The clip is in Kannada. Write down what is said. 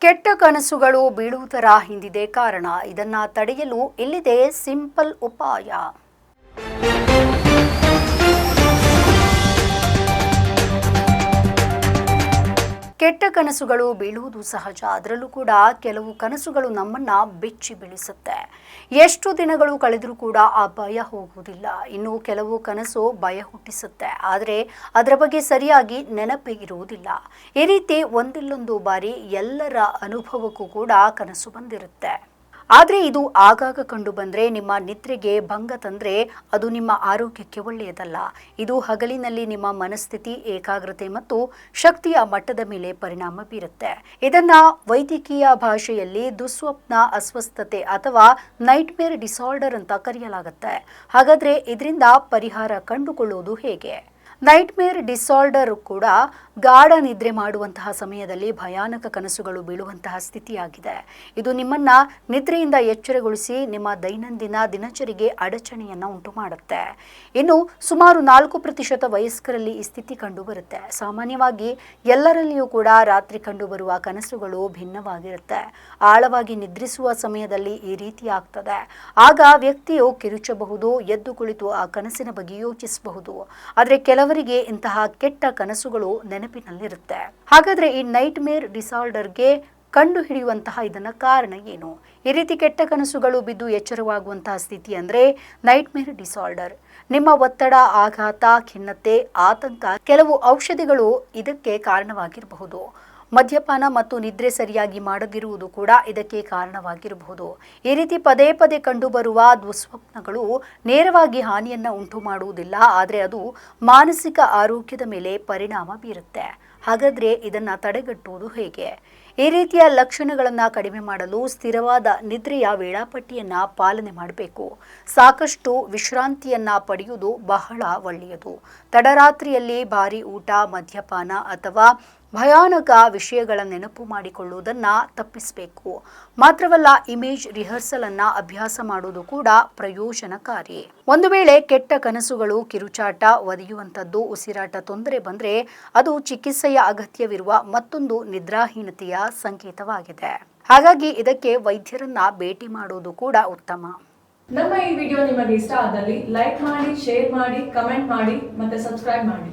ಕೆಟ್ಟ ಕನಸುಗಳು ಬೀಳುವುದರ ಹಿಂದಿದೆ ಕಾರಣ. ಇದನ್ನ ತಡೆಯಲು ಇಲ್ಲಿದೆ ಸಿಂಪಲ್ ಉಪಾಯ. ಕನಸುಗಳು ಬೀಳುವುದು ಸಹಜ. ಅದರಲ್ಲೂ ಕೂಡ ಕೆಲವು ಕನಸುಗಳು ನಮ್ಮನ್ನ ಬೆಚ್ಚಿ ಬೀಳಿಸುತ್ತೆ. ಎಷ್ಟು ದಿನಗಳು ಕಳೆದರೂ ಕೂಡ ಆ ಭಯ ಹೋಗುವುದಿಲ್ಲ. ಇನ್ನು ಕೆಲವು ಕನಸು ಭಯ ಹುಟ್ಟಿಸುತ್ತೆ. ಆದರೆ ಅದರ ಬಗ್ಗೆ ಸರಿಯಾಗಿ ನೆನಪಿಗಿರುವುದಿಲ್ಲ ಈ ರೀತಿ ಒಂದಿಲ್ಲೊಂದು ಬಾರಿ ಎಲ್ಲರ ಅನುಭವಕ್ಕೂ ಕೂಡ ಕನಸು ಬಂದಿರುತ್ತೆ. ಆದರೆ ಇದು ಆಗಾಗ ಕಂಡು ಬಂದರೆ ನಿಮ್ಮ ನಿದ್ರೆಗೆ ಭಂಗ ತಂದರೆ ಅದು ನಿಮ್ಮ ಆರೋಗ್ಯಕ್ಕೆ ಒಳ್ಳೆಯದಲ್ಲ. ಇದು ಹಗಲಿನಲ್ಲಿ ನಿಮ್ಮ ಮನಸ್ಥಿತಿ, ಏಕಾಗ್ರತೆ ಮತ್ತು ಶಕ್ತಿಯ ಮಟ್ಟದ ಮೇಲೆ ಪರಿಣಾಮ ಬೀರುತ್ತೆ. ಇದನ್ನ ವೈದ್ಯಕೀಯ ಭಾಷೆಯಲ್ಲಿ ದುಸ್ವಪ್ನ, ಅಸ್ವಸ್ಥತೆ ಅಥವಾ ನೈಟ್ಮೇರ್ ಡಿಸಾರ್ಡರ್ ಅಂತ ಕರೆಯಲಾಗುತ್ತೆ. ಹಾಗಾದ್ರೆ ಇದರಿಂದ ಪರಿಹಾರ ಕಂಡುಕೊಳ್ಳುವುದು ಹೇಗೆ? ನೈಟ್ಮೇರ್ ಡಿಸಾರ್ಡರ್ ಕೂಡ ಗಾಢ ನಿದ್ರೆ ಮಾಡುವಂತಹ ಸಮಯದಲ್ಲಿ ಭಯಾನಕ ಕನಸುಗಳು ಬೀಳುವಂತಹ ಸ್ಥಿತಿಯಾಗಿದೆ. ಇದು ನಿಮ್ಮನ್ನ ನಿದ್ರೆಯಿಂದ ಎಚ್ಚರಗೊಳಿಸಿ ನಿಮ್ಮ ದೈನಂದಿನ ದಿನಚರಿಗೆ ಅಡಚಣೆಯನ್ನು ಉಂಟು ಮಾಡುತ್ತೆ ಇನ್ನು ಸುಮಾರು ನಾಲ್ಕು ಪ್ರತಿಶತ ವಯಸ್ಕರಲ್ಲಿ ಈ ಸ್ಥಿತಿ ಕಂಡುಬರುತ್ತೆ. ಸಾಮಾನ್ಯವಾಗಿ ಎಲ್ಲರಲ್ಲಿಯೂ ಕೂಡ ರಾತ್ರಿ ಕಂಡುಬರುವ ಕನಸುಗಳು ಭಿನ್ನವಾಗಿರುತ್ತೆ. ಆಳವಾಗಿ ನಿದ್ರಿಸುವ ಸಮಯದಲ್ಲಿ ಈ ರೀತಿ ಆಗ್ತದೆ. ಆಗ ವ್ಯಕ್ತಿಯು ಕಿರುಚಬಹುದು, ಎದ್ದು ಕುಳಿತು ಆ ಕನಸಿನ ಬಗ್ಗೆ ಯೋಚಿಸಬಹುದು. ಆದರೆ ಕೆಲವರಿಗೆ ಇಂತಹ ಕೆಟ್ಟ ಕನಸುಗಳು ನೆನಪಿನಲ್ಲಿರುತ್ತೆ. ಹಾಗಾದ್ರೆ ಈ ನೈಟ್ ಮೇರ್ ಡಿಸಾರ್ಡರ್ಗೆ ಕಂಡು ಹಿಡಿಯುವಂತಹ ಇದನ್ನ ಕಾರಣ ಏನು? ಈ ರೀತಿ ಕೆಟ್ಟ ಕನಸುಗಳು ಬಿದ್ದು ಎಚ್ಚರವಾಗುವಂತಹ ಸ್ಥಿತಿ ಅಂದ್ರೆ ನೈಟ್ ಮೇರ್ ಡಿಸಾರ್ಡರ್ ನಿಮ್ಮ ಒತ್ತಡ, ಆಘಾತ, ಖಿನ್ನತೆ, ಆತಂಕ, ಕೆಲವು ಔಷಧಿಗಳು ಇದಕ್ಕೆ ಕಾರಣವಾಗಿರಬಹುದು. ಮದ್ಯಪಾನ ಮತ್ತು ನಿದ್ರೆ ಸರಿಯಾಗಿ ಮಾಡದಿರುವುದು ಕೂಡ ಇದಕ್ಕೆ ಕಾರಣವಾಗಿರಬಹುದು. ಈ ರೀತಿ ಪದೇ ಪದೇ ಕಂಡುಬರುವ ದುಸ್ವಪ್ನಗಳು ನೇರವಾಗಿ ಹಾನಿಯನ್ನು ಉಂಟು ಮಾಡುವುದಿಲ್ಲ ಆದರೆ ಅದು ಮಾನಸಿಕ ಆರೋಗ್ಯದ ಮೇಲೆ ಪರಿಣಾಮ ಬೀರುತ್ತೆ. ಹಾಗಾದ್ರೆ ಇದನ್ನು ತಡೆಗಟ್ಟುವುದು ಹೇಗೆ? ಈ ರೀತಿಯ ಲಕ್ಷಣಗಳನ್ನು ಕಡಿಮೆ ಮಾಡಲು ಸ್ಥಿರವಾದ ನಿದ್ರೆಯ ವೇಳಾಪಟ್ಟಿಯನ್ನು ಪಾಲನೆ ಮಾಡಬೇಕು. ಸಾಕಷ್ಟು ವಿಶ್ರಾಂತಿಯನ್ನು ಪಡೆಯುವುದು ಬಹಳ ಒಳ್ಳೆಯದು. ತಡರಾತ್ರಿಯಲ್ಲಿ ಭಾರಿ ಊಟ, ಮದ್ಯಪಾನ ಅಥವಾ ಭಯಾನಕ ವಿಷಯಗಳ ನೆನಪು ಮಾಡಿಕೊಳ್ಳುವುದನ್ನ ತಪ್ಪಿಸಬೇಕು. ಮಾತ್ರವಲ್ಲ ಇಮೇಜ್ ರಿಹರ್ಸಲ್ ಅನ್ನ ಅಭ್ಯಾಸ ಮಾಡುವುದು ಕೂಡ ಪ್ರಯೋಜನಕಾರಿ. ಒಂದು ವೇಳೆ ಕೆಟ್ಟ ಕನಸುಗಳು, ಕಿರುಚಾಟ ಒದೆಯುವಂಥದ್ದು, ಉಸಿರಾಟ ತೊಂದರೆ ಬಂದ್ರೆ ಅದು ಚಿಕಿತ್ಸೆಯ ಅಗತ್ಯವಿರುವ ಮತ್ತೊಂದು ನಿದ್ರಾಹೀನತೆಯ ಸಂಕೇತವಾಗಿದೆ. ಹಾಗಾಗಿ ಇದಕ್ಕೆ ವೈದ್ಯರನ್ನ ಭೇಟಿ ಮಾಡುವುದು ಕೂಡ ಉತ್ತಮ. ನಮ್ಮ ಈ ವಿಡಿಯೋ ನಿಮಗೆ ಇಷ್ಟ ಆದಲ್ಲಿ ಲೈಕ್ ಮಾಡಿ, ಶೇರ್ ಮಾಡಿ, ಕಮೆಂಟ್ ಮಾಡಿ ಮತ್ತೆ ಸಬ್ಸ್ಕ್ರೈಬ್ ಮಾಡಿ.